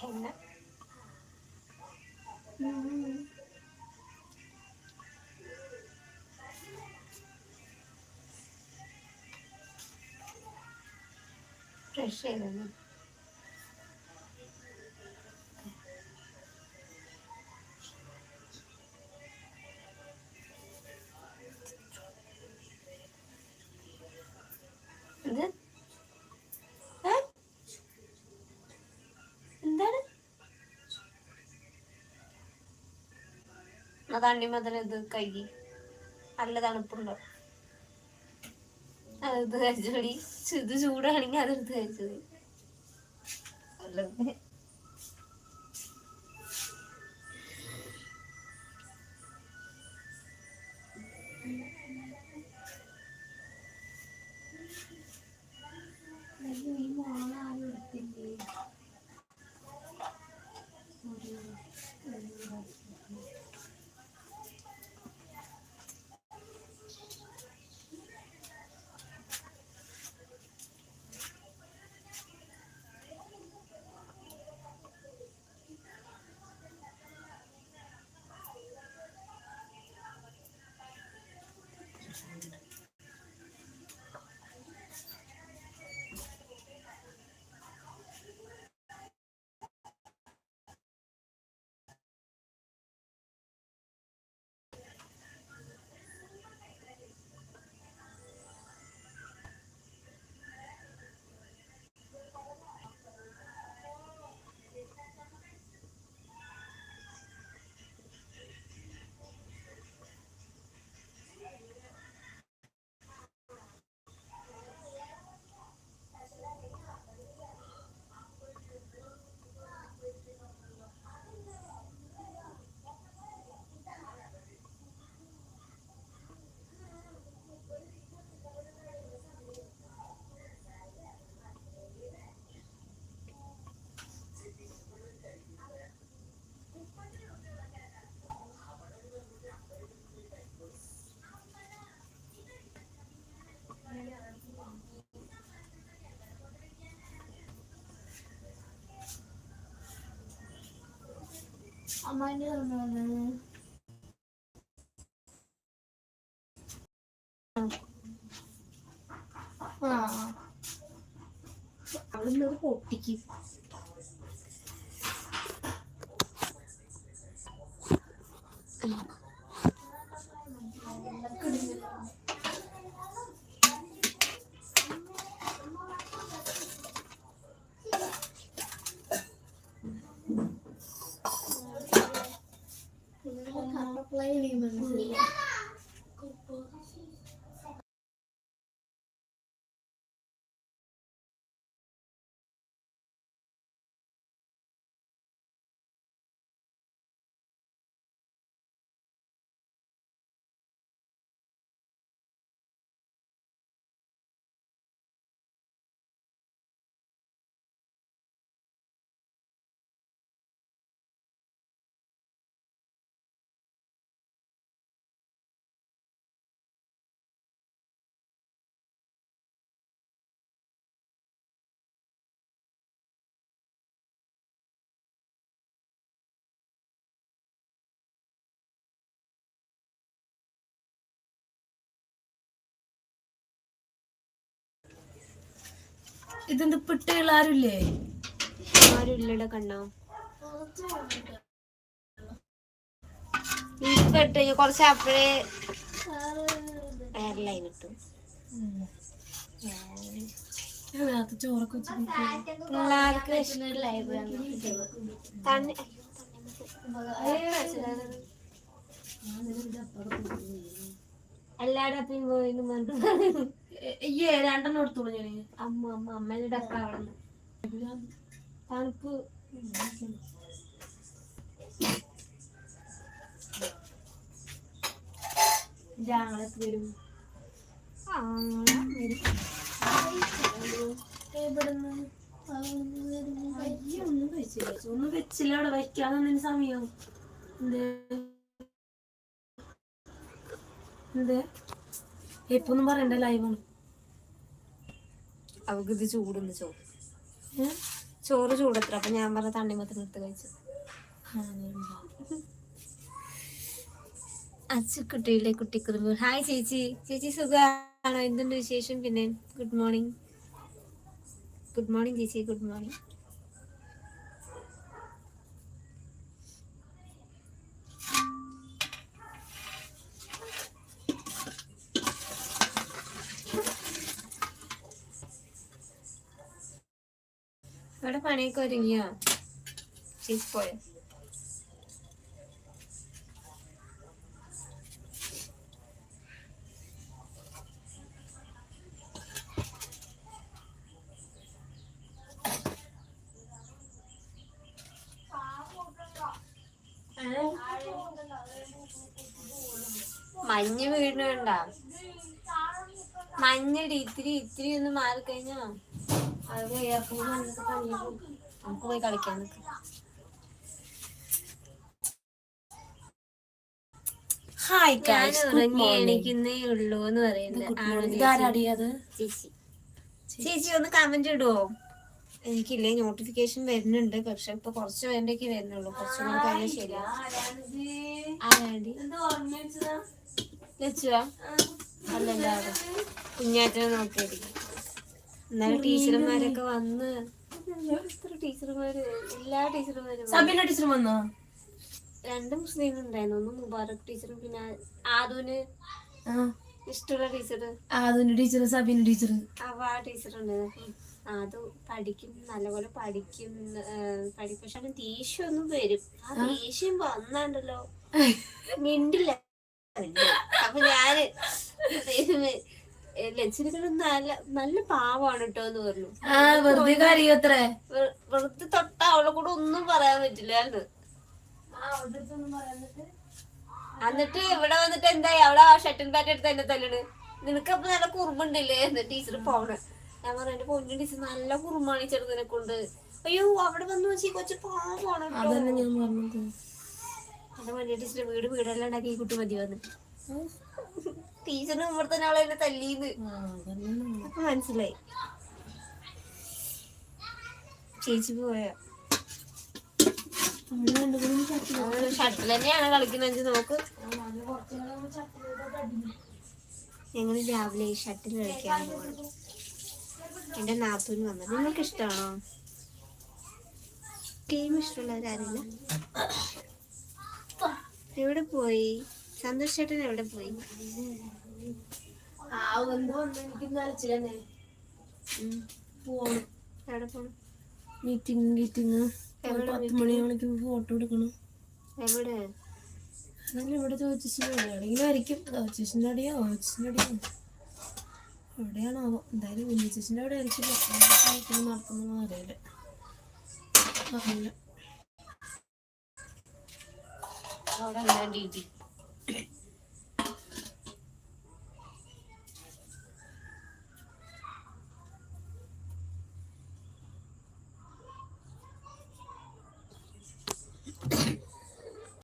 行呢，嗯，这谁了呢？തണ്ണി മുതൽ ഇത് കഴുകി നല്ല തണുപ്പുണ്ടോ? അതെടുത്ത് കഴിച്ചോടി. ഇത് ചൂടാണെങ്കിൽ അതെടുത്ത് കഴിച്ചത് അല്ലേ. അമ്മാൻ്റെ ആ അവിടുന്ന് പൊട്ടിക്ക് ഇതെന്ത് പിട്ടുകൾ ആരുമില്ലേ ആരുല്ലട കണ്ണാ പെട്ട് കുറച്ച് അപ്പോഴേ വേറെ ലൈൻ ഇട്ടു ചോറൊക്കെ രണ്ടെണ്ണം അമ്മ അമ്മ ഒന്നും ഒന്നും വെച്ചില്ല അവിടെ വയ്ക്കാതെ സമയം. എന്തേ? എന്തേ? ഇപ്പൊന്നും പറയണ്ട ലൈവാണ് അവൾക്ക് ഇത് ചൂടുണ്ട് ചോറ് ചോറ് ചൂടത്ര അപ്പൊ ഞാൻ പറഞ്ഞ തണ്ണിമത്തൻ എടുത്ത് കഴിച്ചു. അച്ചുക്കുട്ടിയിലെ കുട്ടിക്കുറുമ്പ് ഹായ് ചേച്ചി. ചേച്ചി സുഖമാണോ എന്തുണ്ട് വിശേഷം? പിന്നെ ഗുഡ് മോർണിംഗ് ഗുഡ് മോർണിംഗ് ചേച്ചി. ഗുഡ് മോർണിംഗ് ഇവിടെ പണിയൊക്കെ ഒരുങ്ങിയോ? ചേച്ചി പോയോ? മഞ്ഞ് വീഴുന്നുണ്ട മഞ്ഞടി ഇത്തിരി ഇത്തിരി ഒന്ന് മാറി കഴിഞ്ഞാ അത് വിയർക്കുമ്പോ നമുക്ക് പണിയാവും. നമുക്ക് പോയി കളിക്കാൻ നിൽക്കാം ഹായ് ചേച്ചി? ഒന്ന് കമന്റ് ഇടുവോ എനിക്കില്ലേ നോട്ടിഫിക്കേഷൻ വരുന്നുണ്ട്. പക്ഷെ ഇപ്പൊ കുറച്ച് പേരുടെയൊക്കെ വരുന്നുള്ളൂ. കുറച്ചും കൂടി കഴിഞ്ഞാൽ ശരിയാ ആരാണ്ടി ലച്ചുവാ അല്ലല്ല. കുഞ്ഞാറ്റനെ നോക്കിയായിരിക്കും എന്നാലും ടീച്ചർമാരൊക്കെ വന്ന്. ടീച്ചർമാര് എല്ലാ ടീച്ചർമാരും സബിന ടീച്ചർ വന്നോ? രണ്ട് മുസ്ലിം ഉണ്ടായിരുന്നു. ഒന്ന് മുബാറക് ടീച്ചറും പിന്നെ ആദുവിന് ആ. ഇഷ്ടമുള്ള ടീച്ചർ ആദിന്റെ ടീച്ചർ സബിന ടീച്ചർ അവ ആ ടീച്ചർ ഉണ്ടായിരുന്നു അത് പഠിക്കും നല്ലപോലെ പഠിക്കും പഠിക്കും. പക്ഷെ ദേഷ്യം ഒന്നും വരും. ആ. ദേഷ്യം വന്നാണ്ടല്ലോ. മിണ്ടില്ല. അപ്പൊ ഞാൻ ദൈവമേ, നല്ല നല്ല പാവാണ് കേട്ടോ എന്ന് പറഞ്ഞു. ആ വെറുതെ കാര്യത്രേ വെറുതെ തൊട്ട അവളെ കൂടെ ഒന്നും പറയാൻ പറ്റില്ല എന്നിട്ട് ഇവിടെ വന്നിട്ട് എന്തായി? അവളെ ആ ഷട്ടിൽ ബാറ്റ് എടുത്ത് എന്നെ തല്ലണ്. നിനക്ക് അപ്പൊ നല്ല കുറുമ്പുണ്ടല്ലേ? എന്ന് ടീച്ചർ പോണ്. ഞാൻ പറഞ്ഞു എന്റെ പൊന്നു ടീച്ചർ നല്ല കുറുമ്പാണ് ഈ ചെറുതിനെ കൊണ്ട്. അയ്യോ അവിടെ വന്നു വെച്ച് ഈ കൊച്ചു പാവാണ് എന്റെ വലിയ ടീച്ചർ വീട് വീടെല്ലാം ഉണ്ടാക്കി കുട്ടി മതി വന്ന് ടീച്ചറിന് മുമ്പ് തന്നെ അവളെ എന്നെ തല്ലീന്ന്. മനസ്സിലായി. ചേച്ചി പോയ. ഷട്ടിൽ തന്നെയാണ് കളിക്കുന്നത് നോക്ക്. ഞങ്ങൾ രാവിലെ ഷട്ടിൽ കളിക്കാൻ എന്റെ നാത്തൂന് വന്നത് നിങ്ങൾക്ക് ഇഷ്ടമാണോ ടീം ഇഷ്ടമുള്ളവരാരില്ല? എവിടെ പോയി? സന്തോഷ് ചേട്ടൻ എവിടെ പോയി? മീറ്റിംഗ് മീറ്റിംഗ് എവിടെ പത്ത് മണിയാണെങ്കിൽ ഫോട്ടോ എടുക്കണം. എവിടെ? ഇവിടെ ആയിരിക്കും. അടിയോ ചോദിച്ചിന്റെ അടിയോ എവിടെയാണാവോ എന്തായാലും കുഞ്ഞിച്ചിന്റെ അവിടെ ആയിരിക്കില്ല. നടത്തുന്നതെന്ന് അറിയില്ല. അറിയില്ല. അവിടെ